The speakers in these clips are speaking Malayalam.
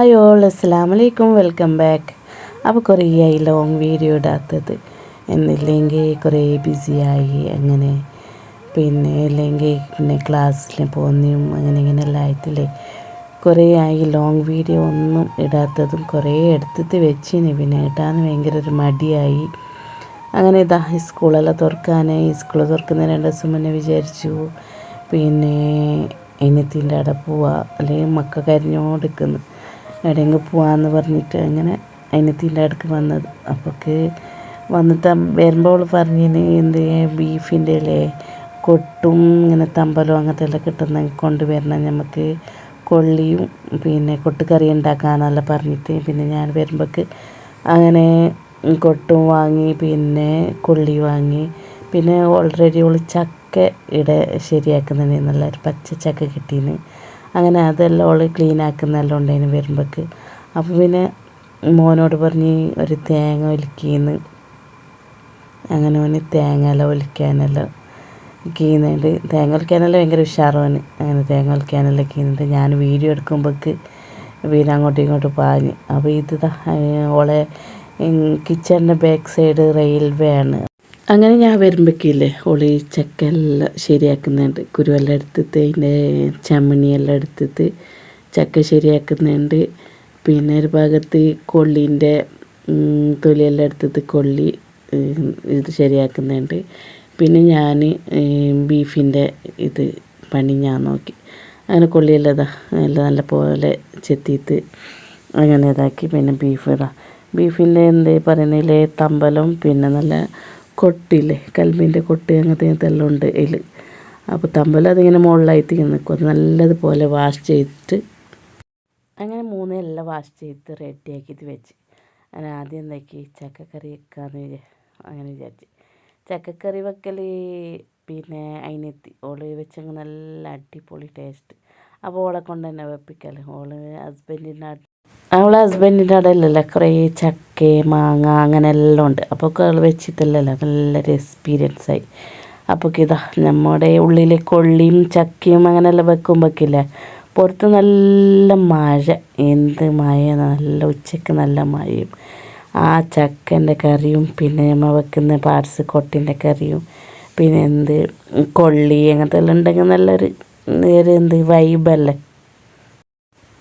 ഹായ് ഓൾ അസ്സാം വലൈക്കും വെൽക്കം ബാക്ക്. അപ്പോൾ കുറേ ആയി ലോങ് വീഡിയോ ഇടാത്തത്. എന്നില്ലെങ്കിൽ കുറേ ബിസിയായി അങ്ങനെ. പിന്നെ അല്ലെങ്കിൽ പിന്നെ ക്ലാസ്സിൽ പോകുന്നതും അങ്ങനെ ഇങ്ങനെയെല്ലാം ആയിട്ടില്ലേ കുറേ ആയി ലോങ് വീഡിയോ ഒന്നും ഇടാത്തതും കുറേ എടുത്തിട്ട് വെച്ചിന്. പിന്നെ ഇടാന്ന് ഭയങ്കര ഒരു മടിയായി. അങ്ങനെ ഇതാ സ്കൂളെല്ലാം തുറക്കാനായി സ്കൂൾ തുറക്കുന്ന രണ്ട് ദിവസം മുന്നേ വിചാരിച്ചു. പിന്നെ ഇനത്തിന്റെ അവിടെ പോവാ. അല്ലെങ്കിൽ മക്ക കരിഞ്ഞോണ്ടിരിക്കുന്നു. എവിടെയെങ്കിലും പോവാന്ന് പറഞ്ഞിട്ട് അങ്ങനെ അനിയത്തിന്റെ അടുക്ക് വന്നത്. അപ്പോൾക്ക് വന്നിട്ട് വരുമ്പോൾ അവൾ പറഞ്ഞിന് എന്ത് ബീഫിന്റെ അല്ലേ കൊട്ടും ഇങ്ങനെ തമ്പലും അങ്ങനത്തെ എല്ലാം കിട്ടുന്ന കൊണ്ടുവരണം നമുക്ക് കൊള്ളിയും പിന്നെ കൊട്ടുകറി ഉണ്ടാക്കാനെല്ലാം പറഞ്ഞിട്ട് പിന്നെ ഞാൻ വരുമ്പോൾക്ക് അങ്ങനെ കൊട്ടും വാങ്ങി പിന്നെ കൊള്ളി വാങ്ങി പിന്നെ ഓൾറെഡി ഓൾ ചക്ക ഇവിടെ ശരിയാക്കുന്നുണ്ട് ഒരു പച്ച ചക്ക കിട്ടീന്. അങ്ങനെ അതെല്ലാം ഓൾ ക്ലീൻ ആക്കുന്നെല്ലാം ഉണ്ടായിന് വരുമ്പോൾക്ക് അപ്പോൾ പിന്നെ മോനോട് പറഞ്ഞ് ഒരു തേങ്ങ ഒലിക്കുന്ന്. അങ്ങനെ ഓന് തേങ്ങ എല്ലാം ഒലിക്കാനെല്ലാം കീന്നുണ്ട്. തേങ്ങ ഒലിക്കാനെല്ലാം ഭയങ്കര ഉഷാറോന് അങ്ങനെ തേങ്ങ ഒലിക്കാനെല്ലാം കീന്നുണ്ട് ഞാൻ വീഡിയോ എടുക്കുമ്പോൾക്ക് പിന്നെ അങ്ങോട്ടും ഇങ്ങോട്ടും പാഞ്ഞ്. അപ്പോൾ ഇത് ഓളെ കിച്ചണിന്റെ ബാക്ക് സൈഡ് റെയിൽവേ ആണ്. അങ്ങനെ ഞാൻ വരുമ്പോഴേക്കില്ലേ ഓളി ചക്കെല്ലാം ശരിയാക്കുന്നുണ്ട്. കുരുവെല്ലാം എടുത്തിട്ട് അതിന്റെ ചമ്മണിയെല്ലാം എടുത്തിട്ട് ചക്ക ശരിയാക്കുന്നുണ്ട്. പിന്നെ ഒരു ഭാഗത്ത് കൊള്ളിന്റെ തൊലിയെല്ലാം എടുത്തിട്ട് കൊള്ളി ഇത് ശരിയാക്കുന്നുണ്ട്. പിന്നെ ഞാൻ ബീഫിന്റെ ഇത് പണി ഞാൻ നോക്കി. അങ്ങനെ കൊള്ളിയെല്ലാം ഇതാ എല്ലാം നല്ല പോലെ ചെത്തിയിട്ട് അങ്ങനെ ഇതാക്കി. പിന്നെ ബീഫ് ഇതാ. ബീഫിന്റെ എന്താ പറയുന്നതിൽ തമ്പലം പിന്നെ നല്ല കൊട്ടില്ലേ? കൽമീന്റെ കൊട്ട് അങ്ങനത്തെ ഇതെല്ലാം ഉണ്ട് അതിൽ അപ്പോൾ തമ്പലം അതിങ്ങനെ മുകളിലായിട്ട് ഇങ്ങനെ നിൽക്കും അത് നല്ലതുപോലെ വാഷ് ചെയ്തിട്ട് അങ്ങനെ മൂന്നെല്ലാം വാഷ് ചെയ്ത് റെഡിയാക്കിയിട്ട് വെച്ച്. അങ്ങനെ ആദ്യം എന്താക്കി? ചക്കക്കറി വെക്കാമെന്ന് അങ്ങനെ വിചാരിച്ച്. ചക്കക്കറി വെക്കൽ പിന്നെ അതിനെത്തി ഓൾ വെച്ചങ്ങ് നല്ല അടിപൊളി ടേസ്റ്റ് അപ്പോൾ ഓളെ കൊണ്ട് തന്നെ വെപ്പിക്കൽ ഓൾ ഹസ്ബൻഡിന്റെ അവളെ ഹസ്ബൻഡിന്റെ അവിടെ അല്ലല്ലോ കുറേ ചക്ക മാങ്ങ അങ്ങനെ എല്ലാം ഉണ്ട്. അപ്പോൾ അവൾ വെച്ചിട്ടല്ലല്ലോ. നല്ലൊരു എക്സ്പീരിയൻസ് ആയി. അപ്പോൾ ഇതാ നമ്മുടെ ഉള്ളിലെ കൊള്ളിയും ചക്കയും അങ്ങനെയെല്ലാം വെക്കുമ്പോഴേക്കില്ലേ പുറത്ത് നല്ല മഴ. എന്ത് മഴ നല്ല ഉച്ചയ്ക്ക് നല്ല മഴയും. ആ ചക്കന്റെ കറിയും പിന്നെ നമ്മൾ വെക്കുന്ന പാർസ് കൊട്ടിന്റെ കറിയും പിന്നെ എന്ത് കൊള്ളി അങ്ങനത്തെ എല്ലാം ഉണ്ടെങ്കിൽ നല്ലൊരു നേരെ എന്ത് വൈബല്ലേ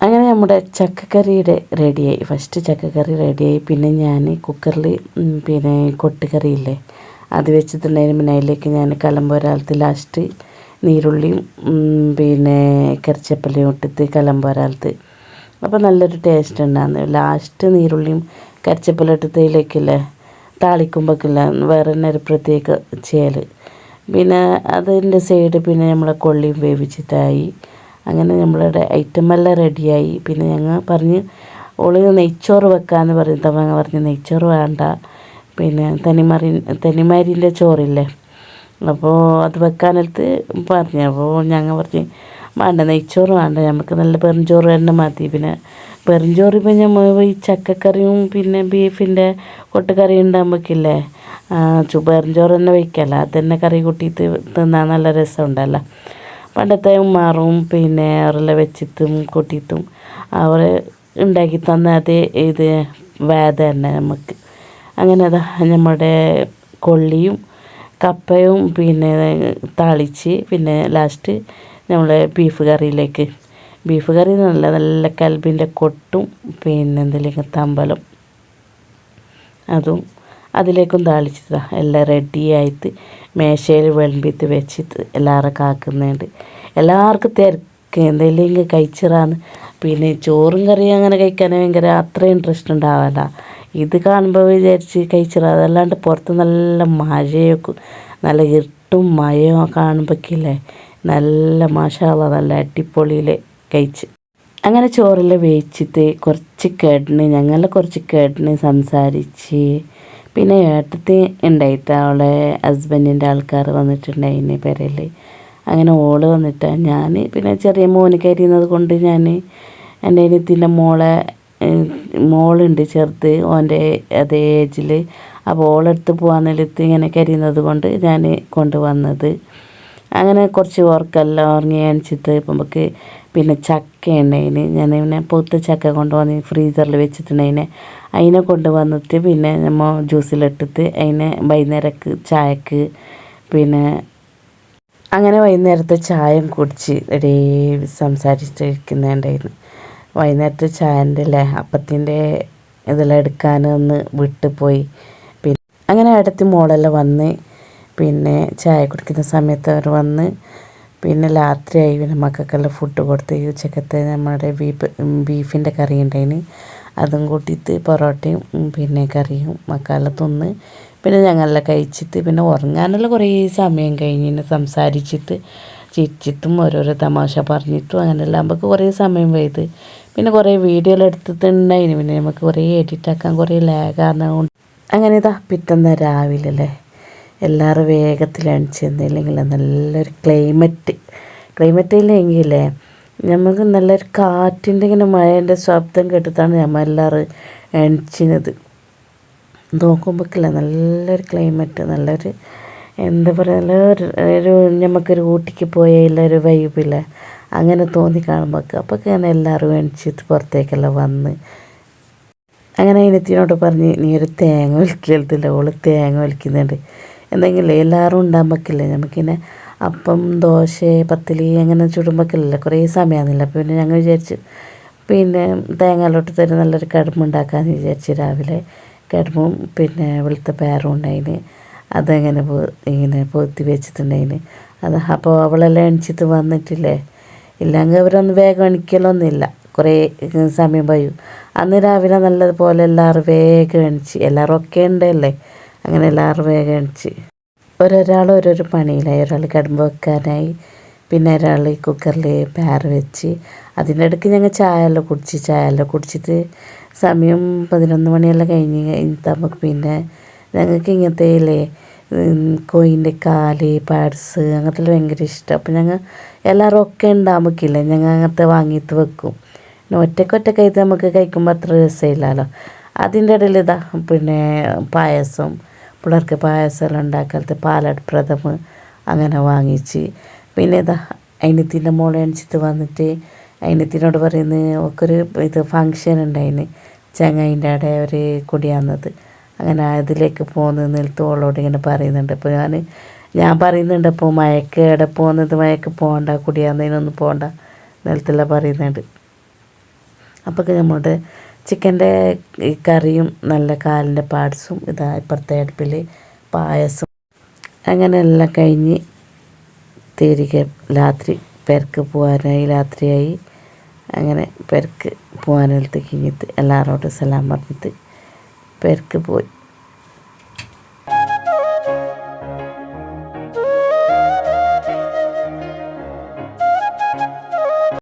അങ്ങനെ നമ്മുടെ ചക്കക്കറിയുടെ റെഡിയായി ഫസ്റ്റ് ചക്കക്കറി റെഡിയായി പിന്നെ ഞാൻ കുക്കറിൽ പിന്നെ കൊട്ടുകറിയില്ലേ അത് വെച്ചിട്ടുണ്ടായിരുന്നു. പിന്നെ അതിലേക്ക് ഞാൻ കലമ്പോരാലത്ത് ലാസ്റ്റ് നീരുള്ളിയും പിന്നെ കറിച്ചപ്പലയും ഇട്ടിട്ട് കലമ്പോരാലത്ത് അപ്പോൾ നല്ലൊരു ടേസ്റ്റ് ഉണ്ടായിരുന്നു. ലാസ്റ്റ് നീരുള്ളിയും കരിച്ചപ്പലം താളിക്കുമ്പോഴൊക്കെ താളിക്കുമ്പോഴേക്കില്ല വേറെ തന്നെ ഒരു പ്രത്യേക ചേൽ പിന്നെ അതിന്റെ സൈഡ് പിന്നെ നമ്മളെ കൊള്ളിയും വേവിച്ചിട്ടായി. അങ്ങനെ നമ്മളുടെ ഐറ്റമെല്ലാം റെഡിയായി. പിന്നെ ഞങ്ങൾ പറഞ്ഞ് ഓൾ നെയ്ച്ചോറ് വെക്കാമെന്ന് പറഞ്ഞു തവങ്ങ പറഞ്ഞ് നെയ്ച്ചോറ് വേണ്ട. പിന്നെ തനിമറി തനിമാരിന്റെ ചോറില്ലേ? അപ്പോൾ അത് വെക്കാനെടുത്ത് പറഞ്ഞു. അപ്പോൾ ഞങ്ങൾ പറഞ്ഞ് വേണ്ട നെയ്ച്ചോറ് വേണ്ട. നമുക്ക് നല്ല പെറുംചോറ് തന്നെ മതി. പിന്നെ പെറുംചോറ് ഇപ്പം നമ്മൾ ഈ ചക്കക്കറിയും പിന്നെ ബീഫിന്റെ കൊട്ടുകറി ഉണ്ടാകുമ്പോഴേക്കില്ലേ പെറുംചോറ് തന്നെ വയ്ക്കല്ല അത് തന്നെ കറി കൂട്ടിയിട്ട് തിന്നാൻ നല്ല രസമുണ്ടല്ലോ. പണ്ടത്തെ ഉമ്മാറും പിന്നെ അവരെല്ലാം വെച്ചിട്ടും കൂട്ടിയിട്ടും അവർ ഉണ്ടാക്കി തന്ന അതേ ഇത് വേദ തന്നെ നമുക്ക്. അങ്ങനെ അതാ നമ്മുടെ കൊള്ളിയും കപ്പയും പിന്നെ താളിച്ച് പിന്നെ ലാസ്റ്റ് നമ്മൾ ബീഫ് കറിയിലേക്ക്. ബീഫ് കറി നല്ല നല്ല കൽബിന്റെ കൊട്ടും പിന്നെ എന്തെങ്കിലും തമ്പലും. അതും അതിലേക്കും താളിച്ചതാ. എല്ലാം റെഡിയായിട്ട് മേശയിൽ വിളമ്പിത്ത് വെച്ചിട്ട് എല്ലാവരും കാക്കുന്നുണ്ട്. എല്ലാവർക്കും തിരക്ക്. എന്തെങ്കിലും കഴിച്ചിറാന്ന് പിന്നെ ചോറും കറിയും അങ്ങനെ കഴിക്കാൻ ഭയങ്കര അത്ര ഇൻട്രസ്റ്റ് ഉണ്ടാവില്ല. ഇത് കാണുമ്പോൾ വിചാരിച്ച് കഴിച്ചിറ അതല്ലാണ്ട് പുറത്ത് നല്ല മഴയൊക്കെ നല്ല ഇരുട്ടും മഴയും കാണുമ്പോഴേക്കില്ലേ നല്ല മഷാല നല്ല അടിപൊളിയിൽ കഴിച്ച്. അങ്ങനെ ചോറെല്ലാം വേവിച്ചിട്ട് കുറച്ച് കേട്ടിന് ഞങ്ങളെ കുറച്ച് കേട്ടിന് സംസാരിച്ച് പിന്നെ ഏട്ടത്തി ഉണ്ടായിട്ട് അവളെ ഹസ്ബൻഡിന്റെ ആൾക്കാർ വന്നിട്ടുണ്ടായിന് പെരയിൽ അങ്ങനെ ഓൾ വന്നിട്ട് ഞാൻ പിന്നെ ചെറിയ മോന് കരിയുന്നത് കൊണ്ട് ഞാൻ എന്റെ അനിയത്തിന്റെ മോളെ മോളുണ്ട് ചെറുത് ഓന്റെ അതേ ഏജിൽ അപ്പോൾ ഓളെടുത്ത് പോകാൻ നിലത്ത് ഇങ്ങനെ കരിയുന്നത് കൊണ്ട് ഞാൻ കൊണ്ടുവന്നത്. അങ്ങനെ കുറച്ച് വർക്കെല്ലാം ഉറങ്ങി അണിച്ചിട്ട് ഇപ്പം നമുക്ക് പിന്നെ ചക്ക ഉണ്ടായിന്. ഞാൻ പിന്നെ പൊത്ത ചക്ക കൊണ്ടുവന്ന് ഫ്രീസറിൽ വെച്ചിട്ടുണ്ടായിനെ. അതിനെ കൊണ്ട് വന്നിട്ട് പിന്നെ നമ്മൾ ജ്യൂസിലിട്ടിട്ട് അതിനെ വൈകുന്നേരക്ക് ചായക്ക് പിന്നെ അങ്ങനെ വൈകുന്നേരത്തെ ചായം കുടിച്ച് ഇടേ സംസാരിച്ചിരിക്കുന്നുണ്ടായിരുന്നു. വൈകുന്നേരത്തെ ചായന്റെ അല്ലേ അപ്പത്തിന്റെ ഇതെല്ലാം എടുക്കാനൊന്ന് വിട്ടുപോയി. പിന്നെ അങ്ങനെ അടുത്ത് മോളെല്ലാം വന്ന് പിന്നെ ചായ കുടിക്കുന്ന സമയത്ത് അവർ വന്ന് പിന്നെ രാത്രിയായി. പിന്നെ മക്കൾക്കെല്ലാം ഫുഡ് കൊടുത്ത് ഉച്ചക്കത്തെ നമ്മുടെ ബീഫ് ബീഫിന്റെ കറി ഉണ്ടായിന്. അതും കൂട്ടിയിട്ട് പൊറോട്ടയും പിന്നെ കറിയും മക്കളെല്ലാം തിന്ന് പിന്നെ ഞങ്ങളെല്ലാം കഴിച്ചിട്ട് പിന്നെ ഉറങ്ങാനെല്ലാം കുറേ സമയം കഴിഞ്ഞ് സംസാരിച്ചിട്ട് ചിരിച്ചിട്ടും ഓരോരോ തമാശ പറഞ്ഞിട്ടും അങ്ങനെയെല്ലാം നമുക്ക് കുറേ സമയം പോയത്. പിന്നെ കുറേ വീഡിയോകൾ എടുത്തിട്ടുണ്ടായിന്. പിന്നെ നമുക്ക് കുറേ എഡിറ്റ് ആക്കാൻ കുറേ ലാഗാകുന്നതുകൊണ്ട് അങ്ങനെ ഇതാ പിറ്റന്ന രാവിലെ അല്ലേ? എല്ലാവരും വേഗത്തിൽ എണിച്ചെന്നില്ലെങ്കിൽ നല്ലൊരു ക്ലൈമറ്റ് ക്ലൈമറ്റ് ഇല്ലെങ്കിൽ നമുക്ക് നല്ലൊരു കാറ്റിന്റെ ഇങ്ങനെ മഴേന്റെ ശബ്ദം കേട്ടിട്ടാണ് നമ്മൾ എല്ലാവരും എണിച്ചിനത് നോക്കുമ്പോഴേക്കില്ല നല്ലൊരു ക്ലൈമറ്റ് നല്ലൊരു എന്താ പറയുക നല്ലൊരു ഒരു നമുക്കൊരു ഊട്ടിക്ക് പോയാൽ ഒരു വൈബില്ല അങ്ങനെ തോന്നി കാണുമ്പോൾ അപ്പോൾ ഞാൻ എല്ലാവരും എണിച്ചിട്ട് പുറത്തേക്കെല്ലാം വന്ന്. അങ്ങനെ അതിനത്തിനോട് പറഞ്ഞ് നീ ഒരു തേങ്ങ വലിക്കരുതില്ല ഓൾ തേങ്ങ വലിക്കുന്നുണ്ട്. എന്തെങ്കിലും എല്ലാവരും ഉണ്ടാകുമ്പോഴേക്കില്ലേ നമുക്കിങ്ങനെ അപ്പം ദോശ പത്തിലി അങ്ങനെ ചുടുമ്പോഴേക്കില്ല കുറേ സമയമാകുന്നില്ല. അപ്പോൾ പിന്നെ ഞങ്ങൾ വിചാരിച്ചു പിന്നെ തേങ്ങയിലോട്ട് തരും നല്ലൊരു കടുമ്പുണ്ടാക്കാമെന്ന് വിചാരിച്ച് രാവിലെ. കടുമ്പും പിന്നെ വെളുത്ത പേരും ഉണ്ടായിന്. അതങ്ങനെ ഇങ്ങനെ പൊത്തി വെച്ചിട്ടുണ്ടായിന്. അത് അപ്പോൾ അവളെല്ലാം എണിച്ചിട്ട് വന്നിട്ടില്ലേ? ഇല്ലെങ്കിൽ അവരൊന്നും വേഗം എണിക്കലൊന്നുമില്ല. കുറേ സമയം പോയി അന്ന് രാവിലെ നല്ലതുപോലെ എല്ലാവരും വേഗം എണിച്ച് എല്ലാവരും ഒക്കെ ഉണ്ടല്ലേ? അങ്ങനെ എല്ലാവരും വേഗം എണിച്ച്. ഓരോരാൾ ഓരോരോ പണിയിലായി. ഒരാൾ കടുമ്പ് വെക്കാനായി. പിന്നെ ഒരാൾ കുക്കറിൽ പയർ വെച്ച് അതിന്റെ ഇടയ്ക്ക് ഞങ്ങൾ ചായ എല്ലാം കുടിച്ച് ചായ എല്ലാം കുടിച്ചിട്ട് സമയം പതിനൊന്ന് മണിയെല്ലാം കഴിഞ്ഞ് കഴിഞ്ഞിട്ട് പിന്നെ ഞങ്ങൾക്ക് ഇങ്ങനത്തെ ഇല്ലേ കോയിന്റെ കാൽ പാഡ്സ് അങ്ങനത്തെ ഭയങ്കര ഇഷ്ടം. അപ്പം ഞങ്ങൾ എല്ലാവരും ഒക്കെ ഉണ്ടാകുമ്പോഴേക്കില്ല ഞങ്ങൾ അങ്ങനത്തെ വാങ്ങിയിട്ട് വെക്കും. പിന്നെ ഒറ്റയ്ക്ക് ഒറ്റക്കായിട്ട് നമുക്ക് കഴിക്കുമ്പോൾ അത്ര രസമില്ലല്ലോ. അതിന്റെ ഇടയിൽ ഇതാ പിന്നെ പായസം പിള്ളേർക്ക് പായസം എല്ലാം ഉണ്ടാക്കാത്ത പാലട് പ്രഥമ അങ്ങനെ വാങ്ങിച്ച്. പിന്നെ ഇതാ അനിയത്തിന്റെ മോളെ അണിച്ചിട്ട് വന്നിട്ട് അനിയത്തിനോട് പറയുന്നത് ഒക്കൊരു ഇത് ഫങ്ഷൻ ഉണ്ടായിന്. ചങ്ങായിന്റെ അവിടെ ഒരു കുടിയാന്നത് അങ്ങനെ അതിലേക്ക് പോകുന്ന നിലത്ത് ഓളോട് ഇങ്ങനെ പറയുന്നുണ്ട്. അപ്പോൾ ഞാൻ ഞാൻ പറയുന്നുണ്ട് അപ്പോൾ മയക്ക് എവിടെ പോകുന്നത് മയക്ക് പോകണ്ട കുടിയാന്നതിനൊന്നും പോകണ്ട. നിലത്തെല്ലാം പറയുന്നുണ്ട്. അപ്പോൾ നമ്മുടെ ചിക്കന്റെ കറിയും നല്ല കാലിന്റെ പാർട്സും ഇതാ ഇപ്പുറത്തെ അടുപ്പിൽ പായസം. അങ്ങനെയെല്ലാം കഴിഞ്ഞ് തിരികെ രാത്രി പെരക്ക് പോകാനായി രാത്രിയായി. അങ്ങനെ പെരക്ക് പോകാനെടുത്ത് കഴിഞ്ഞിട്ട് എല്ലാവരോടും സലാം പറഞ്ഞിട്ട് പെരക്ക് പോയി.